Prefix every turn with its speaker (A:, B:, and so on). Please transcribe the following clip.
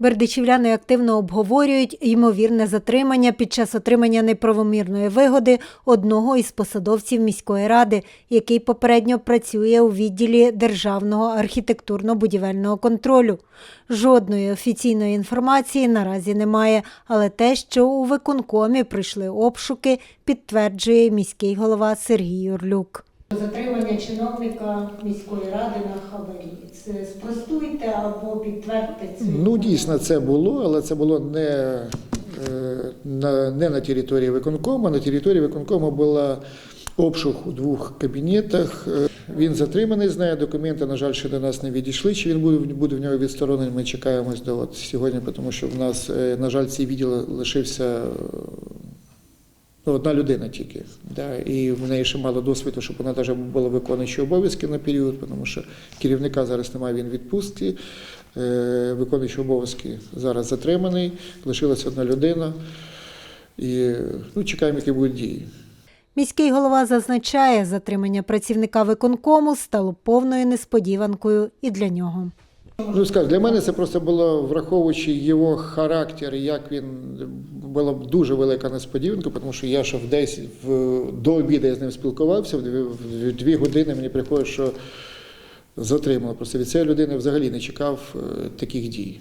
A: Бердичівляни активно обговорюють ймовірне затримання під час отримання неправомірної вигоди одного із посадовців міської ради, який попередньо працює у відділі державного архітектурно-будівельного контролю. Жодної офіційної інформації наразі немає, але те, що у виконкомі прийшли обшуки, підтверджує міський голова Сергій Юрлюк. Затримання чиновника міської ради на хабарі. Це спростуйте або підтвердьте цю
B: Ну, дійсно, це було, але це було не, е, на, не на території виконкому. На території виконкому була обшук у двох кабінетах. Е, Він затриманий, знає документи, на жаль, ще до нас не відійшли. Чи він буде, буде в нього відсторонений, ми чекаємось до от сьогодні, тому що в нас, е, на жаль, цей відділ лишився ну, одна людина тільки. Да, і в неї ще мало досвіду, щоб вона навіть була виконуючи обов'язки на період, тому що керівника зараз немає, він в відпустці. Е, Виконуючий обов'язки зараз затриманий, лишилася одна людина. І ну, чекаємо, які будуть дії.
A: Міський голова зазначає, затримання працівника виконкому стало повною несподіванкою і для нього.
B: Ну, скажу, для мене це просто було, враховуючи його характер, як він була дуже велика несподіванка, тому що я ще десь в, до обіду я з ним спілкувався, в дві, в дві години мені приходить, що затримали. Просто від цієї людини взагалі не чекав е, таких дій.